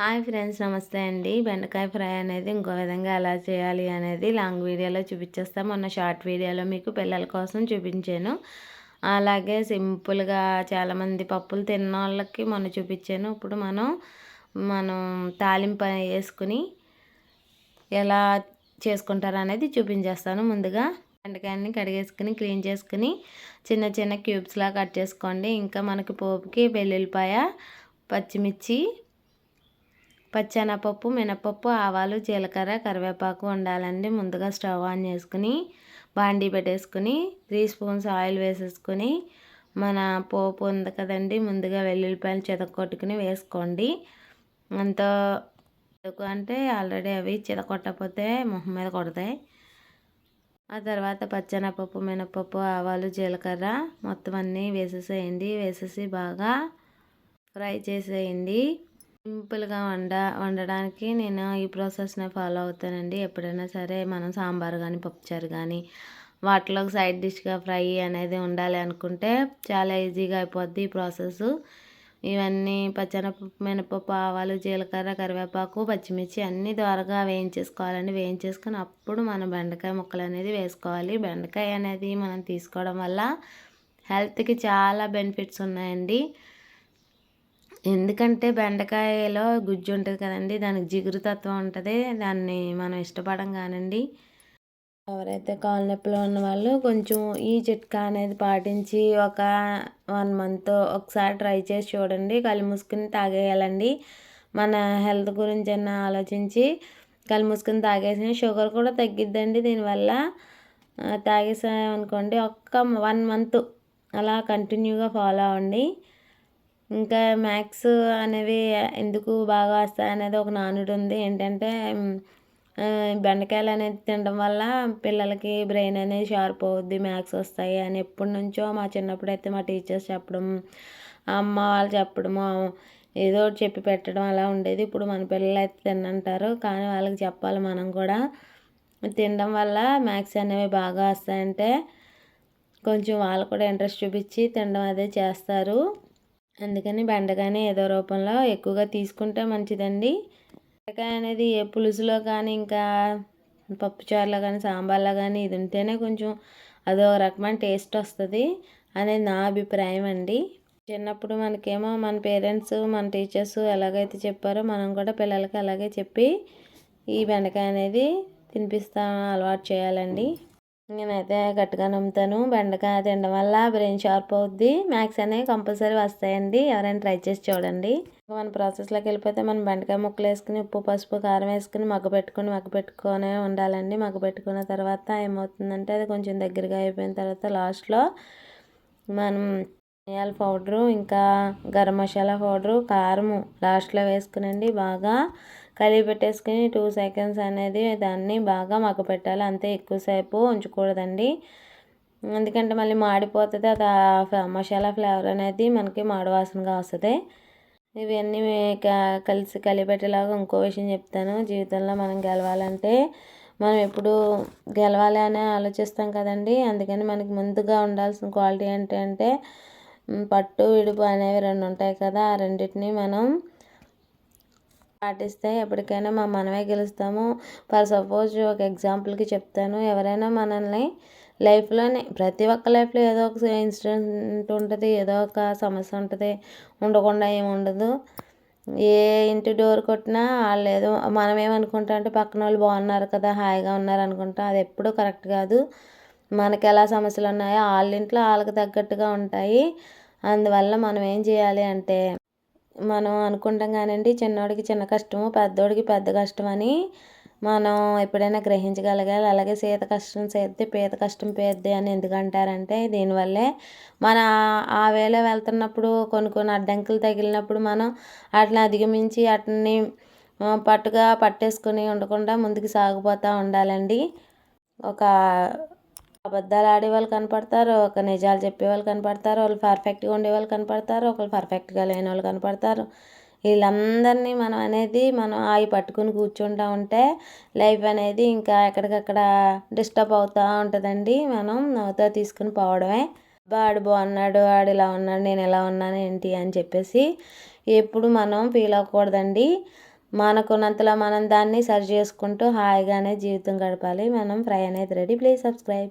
Hi friends నమస్తే అండి. బెండకాయ ఫ్రై అనేది ఇంకో విధంగా ఎలా చేయాలి అనేది లాంగ్ వీడియోలో చూపించేస్తాం. మొన్న షార్ట్ వీడియోలో మీకు పిల్లల కోసం చూపించాను. అలాగే సింపుల్గా చాలామంది పప్పులు తిన్న వాళ్ళకి మొన్న చూపించాను. ఇప్పుడు మనం మనం తాలింపు వేసుకుని ఎలా చేసుకుంటారు అనేది చూపించేస్తాను ముందుగా. బెండకాయని కడిగేసుకుని క్లీన్ చేసుకుని చిన్న చిన్న క్యూబ్స్లా కట్ చేసుకోండి. ఇంకా మనకి పోపుకి వెల్లుల్లిపాయ పచ్చిమిర్చి పచ్చెనపప్పు మినపప్పు ఆవాలు జీలకర్ర కరివేపాకు ఉండాలండి. ముందుగా స్టవ్ ఆన్ చేసుకుని బాండీ పెట్టేసుకుని త్రీ స్పూన్స్ ఆయిల్ వేసేసుకుని మన పోపు ఉంది కదండి ముందుగా వెల్లుల్లిపాయలు చెతకొట్టుకుని వేసుకోండి. అంత అంటే ఆల్రెడీ అవి చితకొట్టకపోతే మొహం మీద కొడతాయి. ఆ తర్వాత పచ్చెనపప్పు మినపప్పు ఆవాలు జీలకర్ర మొత్తం అన్నీ వేసేసేయండి. వేసేసి బాగా ఫ్రై చేసేయండి. సింపుల్గా వండ వండడానికి నేను ఈ ప్రాసెస్ని ఫాలో అవుతానండి. ఎప్పుడైనా సరే మనం సాంబార్ కానీ పప్పుచారు కానీ వాటిలో సైడ్ డిష్గా ఫ్రై అనేది ఉండాలి అనుకుంటే చాలా ఈజీగా అయిపోద్ది ఈ ప్రాసెస్. ఇవన్నీ పచ్చనపప్పు మినపప్పు ఆవాలు జీలకర్ర కరివేపాకు పచ్చిమిర్చి అన్నీ త్వరగా వేయించేసుకోవాలండి. వేయించేసుకొని అప్పుడు మనం బెండకాయ ముక్కలు అనేది వేసుకోవాలి. బెండకాయ అనేది మనం తీసుకోవడం వల్ల హెల్త్కి చాలా బెనిఫిట్స్ ఉన్నాయండి. ఎందుకంటే బెండకాయలో గుజ్జు ఉంటుంది కదండి దానికి జిగురు తత్వం ఉంటుంది దాన్ని మనం ఇష్టపడం కానండి. ఎవరైతే కాలు నొప్పిలో ఉన్న వాళ్ళు కొంచెం ఈ చిట్కా అనేది పాటించి ఒక వన్ మంత్ ఒకసారి ట్రై చేసి చూడండి. కళ్ళు మూసుకుని తాగేయాలండి. మన హెల్త్ గురించి అన్న ఆలోచించి కళ్ళు మూసుకుని తాగేసిన షుగర్ కూడా తగ్గిద్దండి దీనివల్ల. తాగేసామనుకోండి ఒక్క వన్ మంత్ అలా కంటిన్యూగా ఫాలో అవ్వండి. ఇంకా మ్యాథ్స్ అనేవి ఎందుకు బాగా వస్తాయి అనేది ఒక నానుడు ఉంది. ఏంటంటే బెండకాయలు అనేది తినడం వల్ల పిల్లలకి బ్రెయిన్ అనేది షార్ప్ అవుద్ది మ్యాథ్స్ వస్తాయి అని ఎప్పటి నుంచో మా చిన్నప్పుడు అయితే మా టీచర్స్ చెప్పడం అమ్మ వాళ్ళు చెప్పడము ఏదో ఒకటి చెప్పి పెట్టడం అలా ఉండేది. ఇప్పుడు మన పిల్లలు అయితే తినంటారు కానీ వాళ్ళకి చెప్పాలి మనం కూడా. తినడం వల్ల మ్యాథ్స్ అనేవి బాగా వస్తాయంటే కొంచెం వాళ్ళు కూడా ఇంట్రెస్ట్ చూపించి తినడం అదే చేస్తారు. అందుకని బెండకాయని ఏదో రూపంలో ఎక్కువగా తీసుకుంటే మంచిదండి. బెండకాయ అనేది ఏ పులుసులో కానీ ఇంకా పప్పుచారులో కానీ సాంబార్లో కానీ ఇది ఉంటేనే కొంచెం అదో రకమైన టేస్ట్ వస్తుంది అనేది నా అభిప్రాయం అండి. చిన్నప్పుడు మనకేమో మన పేరెంట్స్ మన టీచర్స్ ఎలాగైతే చెప్పారో మనం కూడా పిల్లలకి అలాగే చెప్పి ఈ బెండకాయ అనేది తినిపిస్తా అలవాటు చేయాలండి. నేనైతే గట్టిగా నమ్ముతాను. బెండకాయ తినడం వల్ల బ్రెయిన్ షార్ప్ అవుద్ది. మ్యాథ్స్ అనేవి కంపల్సరీ వస్తాయండి. ఎవరైనా ట్రై చేసి చూడండి. మన ప్రాసెస్లోకి వెళ్ళిపోతే మనం బెండకాయ ముక్కలు వేసుకుని ఉప్పు పసుపు కారం వేసుకుని మగ్గ పెట్టుకుని మగ్గ పెట్టుకునే ఉండాలండి. మగ్గ పెట్టుకున్న తర్వాత ఏమవుతుందంటే అది కొంచెం దగ్గరగా అయిపోయిన తర్వాత లాస్ట్లో మనం ధనియాల పౌడరు ఇంకా గరం మసాలా పౌడరు కారము లాస్ట్లో వేసుకునండి. బాగా కలిపి పెట్టేసుకుని టూ సెకండ్స్ అనేది దాన్ని బాగా మగ్గపెట్టాలి అంతే ఎక్కువసేపు ఉంచకూడదండి. ఎందుకంటే మళ్ళీ మాడిపోతుంది. అది మసాలా ఫ్లేవర్ అనేది మనకి మాడవాసనగా వస్తుంది. ఇవన్నీ కలిసి కలిపెట్టేలాగా ఇంకో విషయం చెప్తాను. జీవితంలో మనం గెలవాలంటే మనం ఎప్పుడు గెలవాలి అని ఆలోచిస్తాం కదండి. అందుకని మనకి ముందుగా ఉండాల్సిన క్వాలిటీ ఏంటంటే పట్టు విడుపు అనేవి రెండు ఉంటాయి కదా. ఆ రెండింటిని మనం పాటిస్తే ఎప్పటికైనా మా మనమే గెలుస్తాము. ఫర్ సపోజ్ ఒక ఎగ్జాంపుల్కి చెప్తాను. ఎవరైనా మనల్ని లైఫ్లోనే ప్రతి ఒక్క లైఫ్లో ఏదో ఒక ఇన్సిడెంట్ ఉంటుంది ఏదో ఒక సమస్య ఉంటుంది ఉండకుండా ఏమి ఉండదు ఏ ఇంటి డోర్ కొట్టినా వాళ్ళు ఏదో మనం ఏమనుకుంటాం అంటే పక్కన వాళ్ళు బాగున్నారు కదా హాయిగా ఉన్నారు అనుకుంటాం. అది ఎప్పుడూ కరెక్ట్ కాదు. మనకి ఎలా సమస్యలు ఉన్నాయో వాళ్ళ ఇంట్లో వాళ్ళకి తగ్గట్టుగా ఉంటాయి. అందువల్ల మనం ఏం చేయాలి అంటే మనం అనుకుంటాం కానండి చిన్నోడికి చిన్న కష్టము పెద్దోడికి పెద్ద కష్టం అని మనం ఎప్పుడైనా గ్రహించగలగాలి. అలాగే సీత కష్టం సేద్ది పీత కష్టం పేద్ది అని ఎందుకంటారంటే దీనివల్లే మన ఆ వేళ వెళ్తున్నప్పుడు కొన్ని కొన్ని అడ్డంకులు తగిలినప్పుడు మనం వాటిని అధిగమించి వాటిని పట్టుగా పట్టేసుకుని ఉండకుండా ముందుకు సాగిపోతూ ఉండాలండి. ఒక అబద్ధాలు ఆడే వాళ్ళు కనపడతారు ఒక నిజాలు చెప్పే వాళ్ళు కనపడతారు వాళ్ళు పర్ఫెక్ట్గా ఉండే వాళ్ళు కనపడతారు ఒకళ్ళు పర్ఫెక్ట్గా లేని వాళ్ళు కనపడతారు. వీళ్ళందరినీ మనం అనేది మనం అవి పట్టుకుని కూర్చుంటా ఉంటే లైఫ్ అనేది ఇంకా ఎక్కడికక్కడ డిస్టర్బ్ అవుతూ ఉంటుందండి. మనం నవ్వుతా తీసుకుని పోవడమే. వాడు బాగున్నాడు వాడు ఇలా ఉన్నాడు నేను ఎలా ఉన్నాను ఏంటి అని చెప్పేసి ఎప్పుడు మనం ఫీల్ అవ్వకూడదండి. మనకున్నంతలో మనం దాన్ని సరి చేసుకుంటూ హాయిగానే జీవితం గడపాలి. మనం ఫ్రై అనేది రెడీ. Please subscribe.